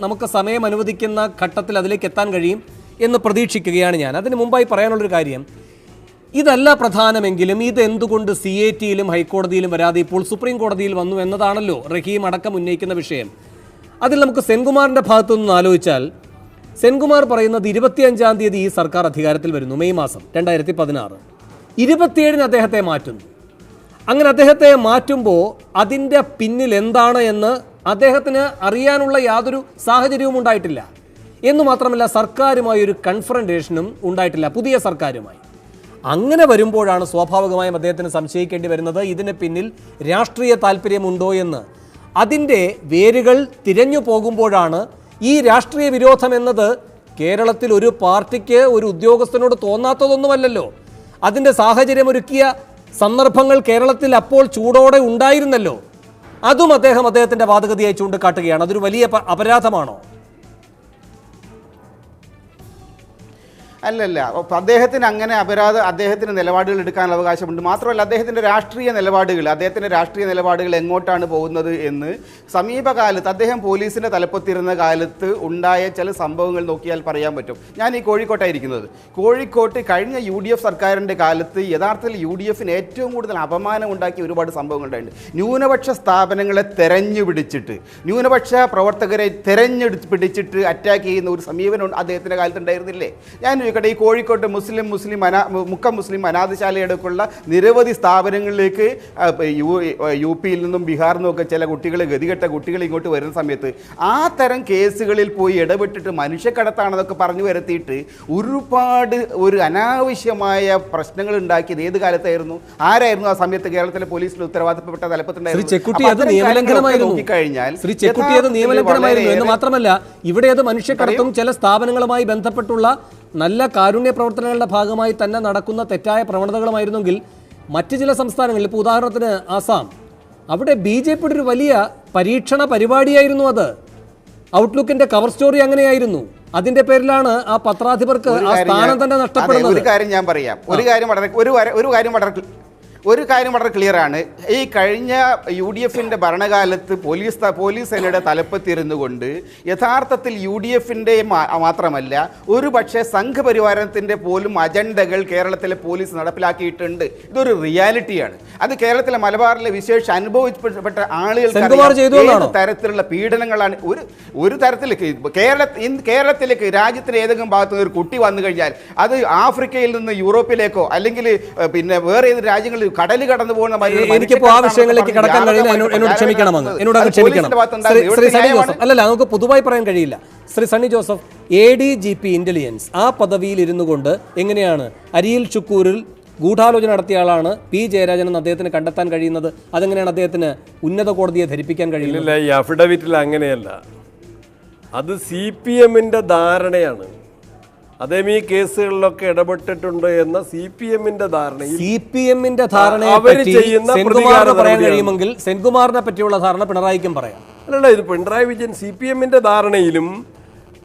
നമുക്ക് സമയം അനുവദിക്കുന്ന ഘട്ടത്തിൽ അതിലേക്ക് എത്താൻ കഴിയും എന്ന് പ്രതീക്ഷിക്കുകയാണ് ഞാൻ. അതിന് മുമ്പായി പറയാനുള്ളൊരു കാര്യം. ഇതല്ല പ്രധാനമെങ്കിലും ഇത് എന്തുകൊണ്ട് സി എ ടിയിലും ഹൈക്കോടതിയിലും വരാതെ ഇപ്പോൾ സുപ്രീം കോടതിയിൽ വന്നു എന്നതാണല്ലോ റഹീം അടക്കം ഉന്നയിക്കുന്ന വിഷയം. അതിൽ നമുക്ക് സെൻകുമാറിന്റെ ഭാഗത്തു നിന്ന് ആലോചിച്ചാൽ സെൻകുമാർ പറയുന്നത് ഇരുപത്തിയഞ്ചാം തീയതി ഈ സർക്കാർ അധികാരത്തിൽ വരുന്നു മെയ് മാസം രണ്ടായിരത്തി പതിനാറ് ഇരുപത്തിയേഴിന് അദ്ദേഹത്തെ മാറ്റുന്നു. അങ്ങനെ അദ്ദേഹത്തെ മാറ്റുമ്പോൾ അതിന്റെ പിന്നിൽ എന്താണ് എന്ന് അദ്ദേഹത്തിന് അറിയാനുള്ള യാതൊരു സാഹചര്യവും ഉണ്ടായിട്ടില്ല. എന്ന് മാത്രമല്ല സർക്കാരുമായി ഒരു കൺഫറന്റേഷനും ഉണ്ടായിട്ടില്ല. പുതിയ സർക്കാരുമായി. അങ്ങനെ വരുമ്പോഴാണ് സ്വാഭാവികമായും അദ്ദേഹത്തിന് സംശയിക്കേണ്ടി വരുന്നത് ഇതിന് പിന്നിൽ രാഷ്ട്രീയ താല്പര്യമുണ്ടോ എന്ന്. അതിന്റെ വേരുകൾ തിരഞ്ഞു പോകുമ്പോഴാണ് ഈ രാഷ്ട്രീയ വിരോധം എന്നത് കേരളത്തിൽ ഒരു പാർട്ടിക്ക് ഒരു ഉദ്യോഗസ്ഥനോട് തോന്നാത്തതൊന്നുമല്ലല്ലോ. അതിന്റെ സാഹചര്യം ഒരുക്കിയ സന്ദർഭങ്ങൾ കേരളത്തിൽ അപ്പോൾ ചൂടോടെ ഉണ്ടായിരുന്നല്ലോ. അതും അദ്ദേഹം അദ്ദേഹത്തിന്റെ വാദഗതിയായി ചൂണ്ടിക്കാട്ടുകയാണ്. അതൊരു വലിയ അപരാധമാണോ? അല്ലല്ല അദ്ദേഹത്തിന് അങ്ങനെ അപരാധ അദ്ദേഹത്തിന് നിലപാടുകൾ എടുക്കാൻ അവകാശമുണ്ട്. മാത്രമല്ല അദ്ദേഹത്തിന്റെ രാഷ്ട്രീയ നിലപാടുകൾ അദ്ദേഹത്തിന്റെ രാഷ്ട്രീയ നിലപാടുകൾ എങ്ങോട്ടാണ് പോകുന്നത് എന്ന് സമീപകാലത്ത് അദ്ദേഹം പോലീസിന്റെ തലപ്പത്തിരുന്ന കാലത്ത് ഉണ്ടായ ചില സംഭവങ്ങൾ നോക്കിയാൽ പറയാൻ പറ്റും. ഞാൻ ഈ കോഴിക്കോട്ടായിരിക്കുന്നത് കോഴിക്കോട്ട് കഴിഞ്ഞ യു ഡി എഫ് സർക്കാരിന്റെ കാലത്ത് യഥാർത്ഥത്തിൽ യു ഡി എഫിന് ഏറ്റവും കൂടുതൽ അപമാനം ഉണ്ടാക്കിയ ഒരുപാട് സംഭവങ്ങളുണ്ടായിട്ടുണ്ട്. ന്യൂനപക്ഷ സ്ഥാപനങ്ങളെ തെരഞ്ഞു പിടിച്ചിട്ട് ന്യൂനപക്ഷ പ്രവർത്തകരെ തെരഞ്ഞെടുത്ത് പിടിച്ചിട്ട് അറ്റാക്ക് ചെയ്യുന്ന ഒരു സമീപനം അദ്ദേഹത്തിന്റെ കാലത്ത് ഉണ്ടായിരുന്നില്ലേ? ഞാൻ ചോദിക്കട്ടെ ഈ കോഴിക്കോട്ട് മുസ്ലിം മുസ്ലിം അനാ മുക്കം മുസ്ലിം അനാഥശാലയടക്കമുള്ള നിരവധി സ്ഥാപനങ്ങളിലേക്ക് യു യു പിയിൽ നിന്നും ബീഹാറിൽ നിന്നും ഒക്കെ ചില കുട്ടികൾ ഗതികെട്ട കുട്ടികൾ ഇങ്ങോട്ട് വരുന്ന സമയത്ത് ആ തരം കേസുകളിൽ പോയി ഇടപെട്ടിട്ട് മനുഷ്യക്കടത്താണെന്നൊക്കെ പറഞ്ഞു വരുത്തിയിട്ട് ഒരുപാട് ഒരു അനാവശ്യമായ പ്രശ്നങ്ങൾ ഉണ്ടാക്കിയത് ഏത് കാലത്തായിരുന്നു? ആരായിരുന്നു ആ സമയത്ത് കേരളത്തിലെ പോലീസിൽ ഉത്തരവാദിത്തപ്പെട്ട തലപ്പത്തുണ്ടായിരുന്നു നോക്കിക്കഴിഞ്ഞാൽ എന്ന് മാത്രമല്ല ഇവിടെ അത് മനുഷ്യക്കടത്തും ചില സ്ഥാപനങ്ങളുമായി ബന്ധപ്പെട്ടുള്ള നല്ല കാരുണ്യ പ്രവർത്തനങ്ങളുടെ ഭാഗമായി തന്നെ നടക്കുന്ന തെറ്റായ പ്രവണതകളുമായിരുന്നെങ്കിൽ മറ്റ് ചില സംസ്ഥാനങ്ങളിൽ ഇപ്പോൾ ഉദാഹരണത്തിന് ആസാം അവിടെ ബി ജെ പിയുടെ ഒരു വലിയ പരീക്ഷണ പരിപാടിയായിരുന്നു അത്. ഔട്ട്ലുക്കിന്റെ കവർ സ്റ്റോറി അങ്ങനെയായിരുന്നു. അതിന്റെ പേരിലാണ് ആ പത്രാധിപർക്ക് ആ സ്ഥാനം തന്നെ നഷ്ടപ്പെടുന്നത്. ഒരു കാര്യം ഞാൻ പറയാം. ഒരു കാര്യം വളരെ ഒരു ഒരു കാര്യം വളരെ ഒരു കാര്യം വളരെ ക്ലിയർ ആണ്. ഈ കഴിഞ്ഞ യു ഡി എഫിന്റെ ഭരണകാലത്ത് പോലീസ് പോലീസ് സേനയുടെ തലപ്പത്തിരുന്നു കൊണ്ട് യഥാർത്ഥത്തിൽ യു ഡി എഫിന്റെ മാത്രമല്ല ഒരു പക്ഷേ സംഘപരിവാരത്തിന്റെ പോലും അജണ്ടകൾ കേരളത്തിലെ പോലീസ് നടപ്പിലാക്കിയിട്ടുണ്ട്. ഇതൊരു റിയാലിറ്റിയാണ്. അത് കേരളത്തിലെ മലബാറിലെ വിശേഷ അനുഭവപ്പെട്ട ആളുകൾക്ക് ഏത് തരത്തിലുള്ള പീഡനങ്ങളാണ്? ഒരു ഒരു തരത്തിലേക്ക് കേരള കേരളത്തിലേക്ക് രാജ്യത്തിലെ ഏതെങ്കിലും ഭാഗത്ത് നിന്ന് ഒരു കുട്ടി വന്നു കഴിഞ്ഞാൽ അത് ആഫ്രിക്കയിൽ നിന്ന് യൂറോപ്പിലേക്കോ അല്ലെങ്കിൽ പിന്നെ വേറെ ഏത് രാജ്യങ്ങളിൽ കടൽ കടന്നു പോകുന്ന എനിക്കിപ്പോ ആ വിഷയങ്ങളിലേക്ക് കടക്കാൻ കഴിയില്ല. എന്നോട് ക്ഷമിക്കണമെന്ന് എന്നോട് അങ്ങ് ക്ഷമിക്കണം. ശ്രീ സണ്ണി ജോസഫ്. അല്ലല്ല നമുക്ക് പൊതുവായി പറയാൻ കഴിയില്ല. Shri Sunny Joseph A D G P intelligence ആ പദവിയിൽ ഇരുന്നു കൊണ്ട് എങ്ങനെയാണ് അരിയിൽ ചുക്കൂരിൽ ഗൂഢാലോചന നടത്തിയ ആളാണ് പി. ജയരാജൻ എന്ന് അദ്ദേഹത്തിന് കണ്ടെത്താൻ കഴിയുന്നത്? അതെങ്ങനെയാണ് അദ്ദേഹത്തിന് ഉന്നത കോടതിയെ ധരിപ്പിക്കാൻ കഴിയുന്നത്? ഇല്ല ഈ അഫിഡവിറ്റിൽ അങ്ങനെയല്ല. അത് സി പി എമ്മിന്റെ ധാരണയാണ്. അദ്ദേഹം ഈ കേസുകളിലൊക്കെ ഇടപെട്ടിട്ടുണ്ട് എന്ന സി പി എമ്മിന്റെ ധാരണ സി പി എമ്മിന്റെ ധാരണയെ പറയാൻ കഴിയുമെങ്കിൽ സെൻകുമാറിനെ പറ്റിയുള്ള ധാരണ പിണറായിക്കും പറയാം. അല്ലല്ല ഇത് പിണറായി വിജയൻ സി പി എമ്മിന്റെ ധാരണയിലും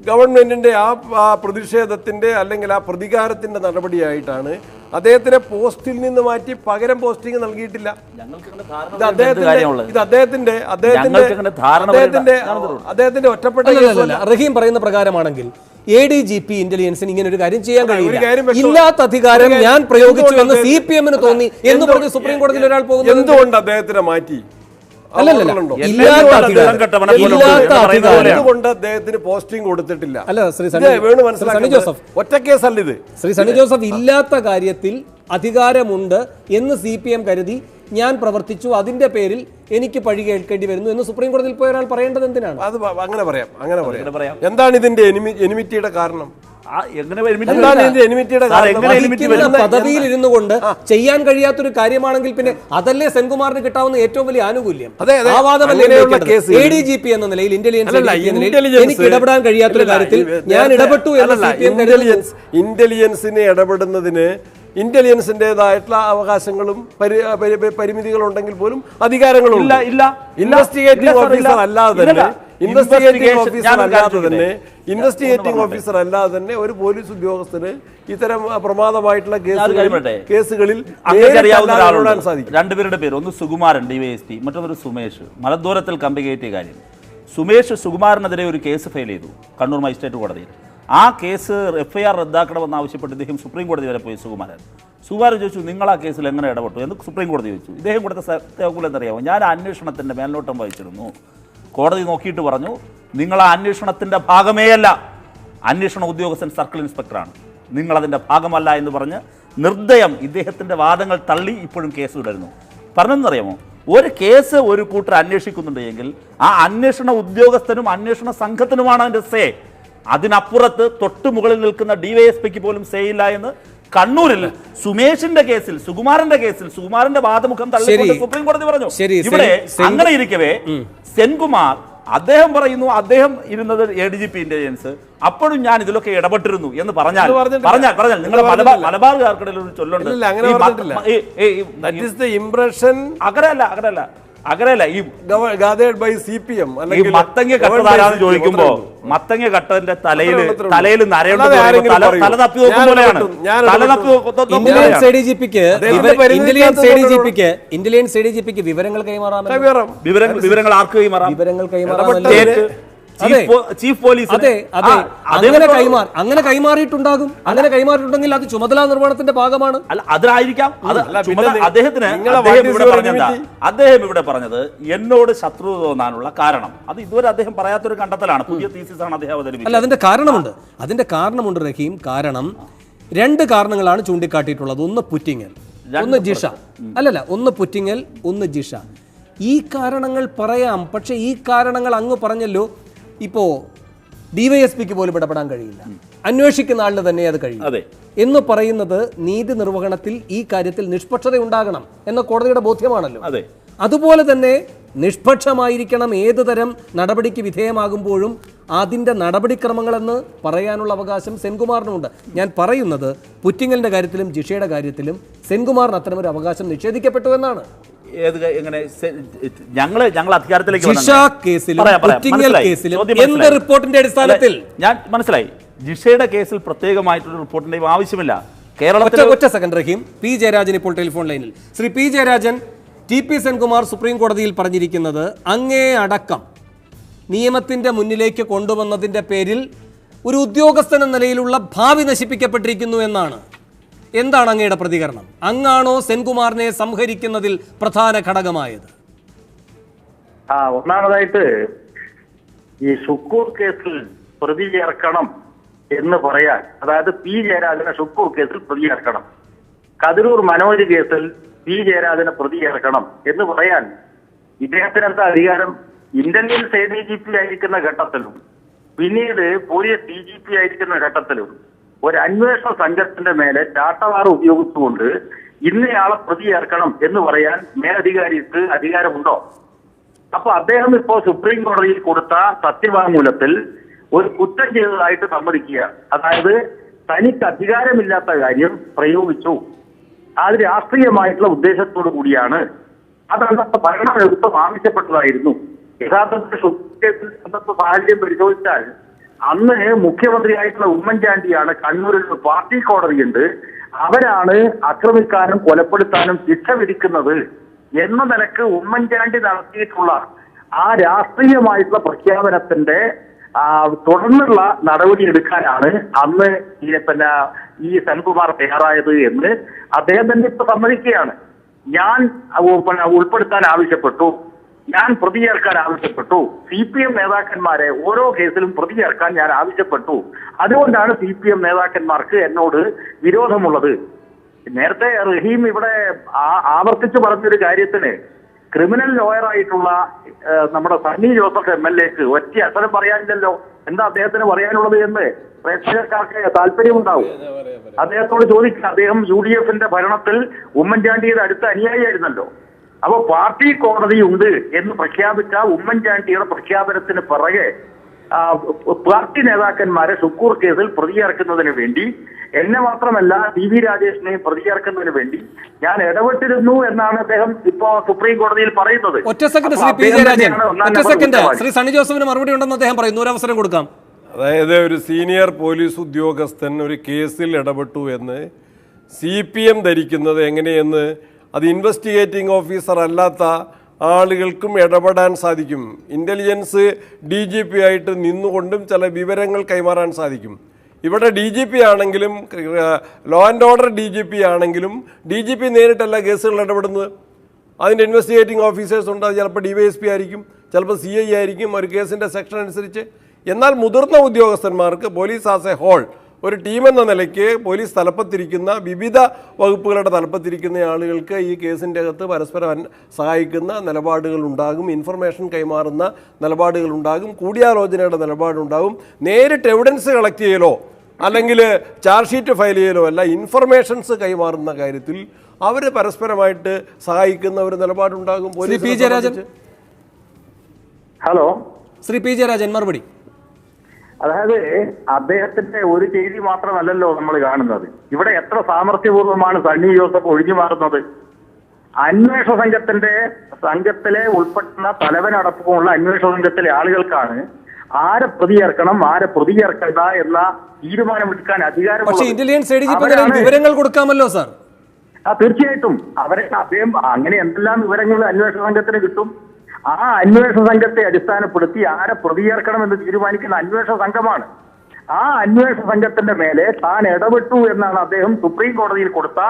ഗവൺമെന്റിന്റെ ആ ആ പ്രതിഷേധത്തിന്റെ അല്ലെങ്കിൽ ആ പ്രതികാരത്തിന്റെ നടപടിയായിട്ടാണ് അദ്ദേഹത്തിനെ പോസ്റ്റിൽ നിന്ന് മാറ്റി പകരം പോസ്റ്റിംഗ് നൽകിയിട്ടില്ല. ഇത് അദ്ദേഹത്തിന്റെ ഇത് അദ്ദേഹത്തിന്റെ അദ്ദേഹത്തിന്റെ അദ്ദേഹത്തിന്റെ ഒറ്റപ്പെട്ട റഹീം പറയുന്ന പ്രകാരമാണെങ്കിൽ എ ഡി ജി പി ഇന്റലിജൻസിന് ഇങ്ങനെ ഒരു കാര്യം ചെയ്യാൻ കഴിയില്ല. ഇല്ലാത്ത അധികാരം ഞാൻ പ്രയോഗിച്ചു എന്ന് സി പി എമ്മിന് തോന്നി എന്ന് പറഞ്ഞ് സുപ്രീം കോടതിയിൽ ഒരാൾ പോകുന്നത് എന്തുകൊണ്ട് അദ്ദേഹത്തിനെ മാറ്റി? പോലെയാണ്. അദ്ദേഹത്തിന് പോസ്റ്റിംഗ് കൊടുത്തിട്ടില്ല? അല്ല ശ്രീ സണ്ണി ജോസഫ്. ഒറ്റക്കേസല്ല ഇത്. ശ്രീ സണ്ണി ജോസഫ് ഇല്ലാത്ത കാര്യത്തിൽ അധികാരമുണ്ട് എന്ന് സി പി എം കരുതി. ഞാൻ പ്രവർത്തിച്ചു. അതിന്റെ പേരിൽ എനിക്ക് പഴി കേൾക്കേണ്ടി വരുന്നു എന്ന് സുപ്രീം കോടതിയിൽ പോയ ഒരാൾ പറയേണ്ടത് എന്തിനാണ്? അത് അങ്ങനെ പറയാം അങ്ങനെ പറയാം. പറയാം. എന്താണ് ഇതിന്റെ എനിമി- എനിമിറ്റിയുടെ കാരണം? ആ, എങ്ങനെ enmity എന്താണ് ഇതിന്റെ enmity-യുടെ കാരണം? എങ്ങനെ enmity വഹിക്കുന്ന പദവിയിൽ ഇരുന്നു കൊണ്ട് ചെയ്യാൻ കഴിയാത്തൊരു കാര്യമാണെങ്കിൽ പിന്നെ അതല്ലേ സെൻകുമാറിന് കിട്ടാവുന്ന ഏറ്റവും വലിയ ആനുകൂല്യം. ആ വാദമല്ലേ എ ഡി ജി പി എന്ന നിലയിൽ ഇന്റലിജൻസ് എനിക്ക് ഇടപെടാൻ കഴിയാത്തൊരു കാര്യത്തിൽ ഞാൻ ഇടപെട്ടു എന്ന് ഇന്റലിജൻസ് ഇന്റലിജൻസിനെ ഇടപെടുന്നതിന് ഇന്റലിജൻസിന്റേതായിട്ടുള്ള അവകാശങ്ങളും പരി- പരി- പരി- പരിമിതികളുണ്ടെങ്കിൽ പോലും അധികാരങ്ങളും ഇല്ല, ഇല്ല, ഇൻവെസ്റ്റിഗേറ്റീവ് ഓഫീസർ അല്ലാതെ തന്നെ ഇൻവെസ്റ്റിഗേറ്റീവ് ഓഫീസർ അല്ലാതെ തന്നെ ഇൻവെസ്റ്റിഗേറ്റീവ് ഇൻവെസ്റ്റിഗേറ്റിംഗ് ഓഫീസർ അല്ലാതെ തന്നെ ഒരു പോലീസ് ഉദ്യോഗസ്ഥന് ഇത്തരം പ്രമാദമായിട്ടുള്ള കേസുകളിൽ സാധിക്കും. രണ്ടുപേരുടെ പേര്. ഒന്ന് സുകുമാരൻ ഡിവൈഎസ്പി മറ്റൊന്നൊരു സുമേഷ്. മലദൂരത്തിൽ കമ്പി കയറ്റിയ കാര്യം. സുമേഷ് സുകുമാരനെതിരെ ഒരു കേസ് ഫയൽ ചെയ്തു. കണ്ണൂർ മജിസ്ട്രേറ്റ് കോടതിയിൽ. ആ കേസ് എഫ് ഐ ആർ റദ്ദാക്കണമെന്ന് ആവശ്യപ്പെട്ട് ഇദ്ദേഹം സുപ്രീം കോടതി വരെ പോയി സുകുമാരൻ. സുകുമാരൻ ചോദിച്ചു നിങ്ങൾ ആ കേസിൽ എങ്ങനെ ഇടപെട്ടു? എന്ന് സുപ്രീം കോടതി ചോദിച്ചു. ഇദ്ദേഹം കൊടുത്ത സത്യാകൂലം എന്നറിയാമോ ഞാൻ അന്വേഷണത്തിന്റെ മേൽനോട്ടം വഹിച്ചിരുന്നു. കോടതി നോക്കിയിട്ട് പറഞ്ഞു നിങ്ങൾ ആ അന്വേഷണത്തിന്റെ ഭാഗമേ അല്ല അന്വേഷണ ഉദ്യോഗസ്ഥൻ സർക്കിൾ ഇൻസ്പെക്ടറാണ്. നിങ്ങളതിന്റെ ഭാഗമല്ല എന്ന് പറഞ്ഞ് നിർദ്ദയം ഇദ്ദേഹത്തിന്റെ വാദങ്ങൾ തള്ളി ഇപ്പോഴും കേസ് തുടരുന്നു. പറഞ്ഞെന്നറിയാമോ? ഒരു കേസ് ഒരു കൂട്ടർ അന്വേഷിക്കുന്നുണ്ടെങ്കിൽ ആ അന്വേഷണ ഉദ്യോഗസ്ഥനും അന്വേഷണ സംഘത്തിനുമാണ് അതിന്റെ സേ അതിനപ്പുറത്ത് തൊട്ട് മുകളിൽ നിൽക്കുന്ന ഡിവൈഎസ്പിക്ക് പോലും സേ ഇല്ല എന്ന് കണ്ണൂരിൽ സുമേഷിന്റെ കേസിൽ സുകുമാരന്റെ കേസിൽ സുകുമാരന്റെ വാദമുഖം തള്ളിക്കൊണ്ട് സുപ്രീം കോടതി പറഞ്ഞു. ഇവിടെ അങ്ങനെ ഇരിക്കവേ സെൻകുമാർ അദ്ദേഹം പറയുന്നു അദ്ദേഹം ഇരുന്നത് A D G P intelligence അപ്പോഴും ഞാൻ ഇതിലൊക്കെ ഇടപെട്ടിരുന്നു എന്ന് പറഞ്ഞാൽ. പറഞ്ഞാൽ പറഞ്ഞാൽ നിങ്ങൾ. മലബാർകാർക്കിടയിൽ ഒരു ചൊല്ലുണ്ട്. അങ്ങനെയല്ല അങ്ങനെ മ- ഈ- ബൈ സി പി എം ഈ മത്തങ്ങ കട്ടതാരാന്ന് ചോദിക്കുമ്പോ മത്തങ്ങ കട്ടന്റെ തലയിൽ തലയിൽ നരയുണ്ട് തല തല തപ്പി ഞാൻ പോലെയാണ്. തല തപ്പി നോക്കും ഇന്റലിജൻസ് എ ഡി ജി പിക്ക് അദ്ദേഹത്തിന്റെ പരിധിക്കകത്ത് ഇന്റലിജൻസ് എ ഡി ജി പിക്ക് ഇന്റലിജൻസ് എ ഡി ജി പിക്ക് വിവരങ്ങൾ കൈമാറാം. വിവരം വിവരങ്ങൾ വിവരങ്ങൾ ആർക്ക് കൈമാറാം? വിവരങ്ങൾ അതെ. ചീഫ് പോലീസ് അതെ അതെ. അങ്ങനെ കൈമാറി അങ്ങനെ കൈമാറിയിട്ടുണ്ടാകും. അങ്ങനെ കൈമാറിയിട്ടുണ്ടെങ്കിൽ അത് ചുമതലാ നിർവഹണത്തിന്റെ ഭാഗമാണ്. അല്ല അതിലായിരിക്കാം. അത് അദ്ദേഹത്തിന് അദ്ദേഹം ഇവിടെ പറഞ്ഞത് എന്നോട് ശത്രു തോന്നാനുള്ള കാരണം. അത് ഇതുവരെ അദ്ദേഹം പറയാത്തൊരു കണ്ടെത്തലാണ്. പുതിയ തീസിസ് ആണ് അദ്ദേഹം അല്ല അവതരിപ്പിച്ചത് അതിന്റെ കാരണമുണ്ട്. അതിന്റെ കാരണമുണ്ട് റഹീം. കാരണം രണ്ട് കാരണങ്ങളാണ് ചൂണ്ടിക്കാട്ടിയിട്ടുള്ളത്. ഒന്ന് പുറ്റിങ്ങൽ. ഒന്ന് ജിഷ. അല്ലല്ല ഒന്ന് പുറ്റിങ്ങൽ ഒന്ന് ജിഷ. ഈ കാരണങ്ങൾ പറയാം. പക്ഷെ ഈ കാരണങ്ങൾ അങ്ങ് പറഞ്ഞല്ലോ ഇപ്പോ ഡിവൈഎസ്പിക്ക് പോലും ഇടപെടാൻ കഴിയില്ല. അന്വേഷിക്കുന്ന ആളിന് തന്നെ അത് കഴിയും. എന്ന് പറയുന്നത് നീതി നിർവഹണത്തിൽ ഈ കാര്യത്തിൽ നിഷ്പക്ഷത ഉണ്ടാകണം എന്ന കോടതിയുടെ ബോധ്യമാണല്ലോ. അതെ. അതുപോലെ തന്നെ നിഷ്പക്ഷമായിരിക്കണം ഏതു തരം നടപടിക്ക് വിധേയമാകുമ്പോഴും അതിന്റെ നടപടിക്രമങ്ങളെന്ന് പറയാനുള്ള അവകാശം സെൻകുമാറിനുമുണ്ട്. ഞാൻ പറയുന്നത് പുറ്റിങ്ങലിന്റെ കാര്യത്തിലും ജിഷയുടെ കാര്യത്തിലും സെൻകുമാറിന് അത്തരമൊരു അവകാശം നിഷേധിക്കപ്പെട്ടു എന്നാണ്. ഏത് എങ്ങനെ സെ- ഞങ്ങൾ അധികാരത്തിലേക്ക് എന്ത് റിപ്പോർട്ടിന്റെ അടിസ്ഥാനത്തിൽ? ഞാൻ മനസ്സിലായി. ജിഷയുടെ കേസിൽ പ്രത്യേകമായിട്ടുള്ള റിപ്പോർട്ടിന്റെയും ആവശ്യമില്ല. കേരളത്തിലെ കേരളത്തിൽ ഒറ്റ സെക്കൻഡ് റഹീം. പി. ജയരാജൻ ഇപ്പോൾ ടെലിഫോൺ ലൈനിൽ. Shri P. Jayarajan T. P. Senkumar supreme കോടതിയിൽ പറഞ്ഞിരിക്കുന്നത് അങ്ങേ അടക്കം നിയമത്തിന്റെ മുന്നിലേക്ക് കൊണ്ടുവന്നതിന്റെ പേരിൽ ഒരു ഉദ്യോഗസ്ഥൻ എന്ന നിലയിലുള്ള ഭാവി നശിപ്പിക്കപ്പെട്ടിരിക്കുന്നു എന്നാണ്. എന്താണ് അങ്ങയുടെ പ്രതികരണം? അങ്ങാണോ സെൻകുമാറിനെ സംഹരിക്കുന്നതിൽ പ്രധാന ഘടകമായത്? ആ ഒന്നാമതായിട്ട് ഈ ഷുക്കൂർ കേസിൽ പ്രതി ചേർക്കണം എന്ന് പറയാൻ അതായത് പി ജയരാജനെ ഷുക്കൂർ കേസിൽ പ്രതി ചേർക്കണം. കതിരൂർ മനോജ് കേസിൽ പി ജയരാജനെ പ്രതി ചേർക്കണം എന്ന് പറയാൻ ഇദ്ദേഹത്തിന് എന്താ അധികാരം? Intelligence A D G P ആയിരിക്കുന്ന ഘട്ടത്തിലും പിന്നീട് പോലീസ് ഡി ജി പി ആയിരിക്കുന്ന ഘട്ടത്തിലും ഒരു അന്വേഷണ സംഘത്തിന്റെ മേലെ ചാട്ടവാറ് ഉപയോഗിച്ചുകൊണ്ട് ഇന്നയാളെ പ്രതി ചേർക്കണം എന്ന് പറയാൻ മേലധികാരിക്ക് അധികാരമുണ്ടോ? അപ്പൊ അദ്ദേഹം ഇപ്പോ സുപ്രീം കോടതിയിൽ കൊടുത്ത സത്യവാങ്മൂലത്തിൽ ഒരു കുറ്റം ചെയ്തതായിട്ട് സമ്മതിക്കുക. അതായത് തനിക്ക് അധികാരമില്ലാത്ത കാര്യം പ്രയോഗിച്ചു. അത് രാഷ്ട്രീയമായിട്ടുള്ള ഉദ്ദേശത്തോടു കൂടിയാണ്. അത് അന്നത്തെ ഭരണ നേതൃത്വം ആവശ്യപ്പെട്ടതായിരുന്നു. യഥാർത്ഥത്തിൽ അന്നത്തെ സാഹചര്യം പരിശോധിച്ചാൽ അന്ന് മുഖ്യമന്ത്രിയായിട്ടുള്ള ഉമ്മൻചാണ്ടിയാണ് കണ്ണൂരിൽ ഒരു പാർട്ടി കോടതിയുണ്ട്. അവരാണ് ആക്രമിക്കാനും കൊലപ്പെടുത്താനും ശിക്ഷ വിധിക്കുന്നത് എന്ന നിലയ്ക്ക് ഉമ്മൻചാണ്ടി നടത്തിയിട്ടുള്ള ആ രാഷ്ട്രീയമായിട്ടുള്ള പ്രഖ്യാപനത്തിന്റെ തുടർന്നുള്ള നടപടി എടുക്കാനാണ് അന്ന് ഈ പിന്നെ ഈ സെൻകുമാർ തയ്യാറായത് എന്ന് അദ്ദേഹം തന്നെ ഇപ്പൊ സമ്മതിക്കുകയാണ്. ഞാൻ ഉൾപ്പെടുത്താൻ ആവശ്യപ്പെട്ടു. ഞാൻ പ്രതി ചേർക്കാൻ ആവശ്യപ്പെട്ടു. സി പി എം നേതാക്കന്മാരെ ഓരോ കേസിലും പ്രതി ചേർക്കാൻ ഞാൻ ആവശ്യപ്പെട്ടു. അതുകൊണ്ടാണ് സി പി എം നേതാക്കന്മാർക്ക് എന്നോട് വിരോധമുള്ളത്. നേരത്തെ റഹീം ഇവിടെ ആവർത്തിച്ചു പറഞ്ഞൊരു കാര്യത്തിന് ക്രിമിനൽ ലോയറായിട്ടുള്ള നമ്മുടെ സണ്ണി ജോസഫ് എം എൽ എക്ക് ഒറ്റ അക്ഷരം പറയാനില്ലല്ലോ. എന്താ അദ്ദേഹത്തിന് പറയാനുള്ളത് എന്ന് പ്രേക്ഷകർക്ക് താല്പര്യമുണ്ടാവും. അദ്ദേഹത്തോട് ചോദിക്കുക അദ്ദേഹം യു ഡി എഫിന്റെ ഭരണത്തിൽ ഉമ്മൻചാണ്ടിയുടെ അടുത്ത അനുയായിയായിരുന്നല്ലോ. അപ്പൊ പാർട്ടി കോടതി ഉണ്ട് എന്ന് പ്രഖ്യാപിച്ച ഉമ്മൻചാണ്ടിയുടെ പ്രഖ്യാപനത്തിന് പിറകെ പാർട്ടി നേതാക്കന്മാരെ സുക്കൂർ കേസിൽ പ്രതിചേർക്കുന്നതിന് വേണ്ടി എന്നെ മാത്രമല്ല ടി വി രാജേഷിനെയും പ്രതിചേർക്കുന്നതിന് വേണ്ടി ഞാൻ ഇടപെട്ടിരുന്നു എന്നാണ് അദ്ദേഹം ഇപ്പോ സുപ്രീം കോടതിയിൽ പറയുന്നത്. ഒറ്റ second Shri P J Jayarajan ഒറ്റ സെക്കൻഡ് ശ്രീ സണ്ണി ജോസഫിന് മറുപടി ഉണ്ടെന്ന് അദ്ദേഹം പറയുന്നു. ഒരു അവസരം കൊടുക്കാം. അതായത് ഒരു സീനിയർ പോലീസ് ഉദ്യോഗസ്ഥൻ ഒരു കേസിൽ ഇടപെട്ടു എന്ന് സി പി എം ധരിക്കുന്നത് എങ്ങനെയെന്ന് അത് ഇൻവെസ്റ്റിഗേറ്റിംഗ് ഓഫീസർ അല്ലാത്ത ആളുകൾക്കും ഇടപെടാൻ സാധിക്കും. ഇന്റലിജൻസ് ഡി ജി പി ആയിട്ട് നിന്നുകൊണ്ടും ചില വിവരങ്ങൾ കൈമാറാൻ സാധിക്കും. ഇവിടെ ഡി ജി പി ആണെങ്കിലും law and order D G P ആണെങ്കിലും ഡി ജി പി നേരിട്ടല്ല കേസുകൾ ഇടപെടുന്നത്. അതിന്റെ ഇൻവെസ്റ്റിഗേറ്റിംഗ് ഓഫീസേഴ്സ് ഉണ്ട് അത് ചിലപ്പോൾ ഡി വൈ എസ് പി ആയിരിക്കും ചിലപ്പോൾ സി ഐ ആയിരിക്കും ഒരു കേസിന്റെ സെക്ഷൻ അനുസരിച്ച്. എന്നാൽ മുതിർന്ന ഉദ്യോഗസ്ഥന്മാർക്ക് പോലീസ് ആസ് എ ഹോൾ ഒരു ടീം എന്ന നിലയ്ക്ക് പോലീസ് തലപ്പത്തിരിക്കുന്ന വിവിധ വകുപ്പുകളുടെ തലപ്പത്തിരിക്കുന്ന ആളുകൾക്ക് ഈ കേസിന്റെ അകത്ത് പരസ്പരം സഹായിക്കുന്ന നിലപാടുകൾ ഉണ്ടാകും. ഇൻഫർമേഷൻ കൈമാറുന്ന നിലപാടുകൾ ഉണ്ടാകും. കൂടിയാലോചനയുടെ നിലപാടുണ്ടാകും നേരിട്ട് എവിഡൻസ് കളക്ട് ചെയ്യലോ അല്ലെങ്കിൽ ചാർജ് ഷീറ്റ് ഫയൽ ചെയ്യലോ അല്ല ഇൻഫർമേഷൻസ് കൈമാറുന്ന കാര്യത്തിൽ അവർ പരസ്പരമായിട്ട് സഹായിക്കുന്ന ഒരു നിലപാടുണ്ടാകും. ശ്രീ പി പോലീസിനെ ജയരാജൻ ഹലോ. ശ്രീ പി ജയരാജൻ മറുപടി. അതായത് അദ്ദേഹത്തിന്റെ ഒരു ചെയ്തി മാത്രമല്ലല്ലോ നമ്മൾ കാണുന്നത്. ഇവിടെ എത്ര സാമർഥ്യപൂർവമാണ് സണ്ണി ജോസഫ് ഒഴിഞ്ഞു മാറുന്നത്. അന്വേഷണ സംഘത്തിന്റെ സംഘത്തിലെ ഉൾപ്പെടുന്ന തലവനടക്കമുള്ള അന്വേഷണ സംഘത്തിലെ ആളുകൾക്കാണ് ആരെ പ്രതിയേർക്കണം ആരെ പ്രതിയേർക്കണ്ട എന്ന തീരുമാനമെടുക്കാൻ അധികാരം പക്ഷേ ഇന്റലിജൻസ് വിവരങ്ങൾ കൊടുക്കാമല്ലോ സാർ ആ തീർച്ചയായിട്ടും. അവരെ അദ്ദേഹം അങ്ങനെ എന്തെല്ലാം വിവരങ്ങൾ അന്വേഷണ സംഘത്തിന് കിട്ടും? ആ അന്വേഷണ സംഘത്തെ അടിസ്ഥാനപ്പെടുത്തി ആരെ പ്രതിയേർക്കണമെന്ന് തീരുമാനിക്കുന്ന അന്വേഷണ സംഘമാണ്. ആ അന്വേഷണ സംഘത്തിന്റെ മേലെ താൻ ഇടപെട്ടു എന്നാണ് അദ്ദേഹം സുപ്രീം കോടതിയിൽ കൊടുത്ത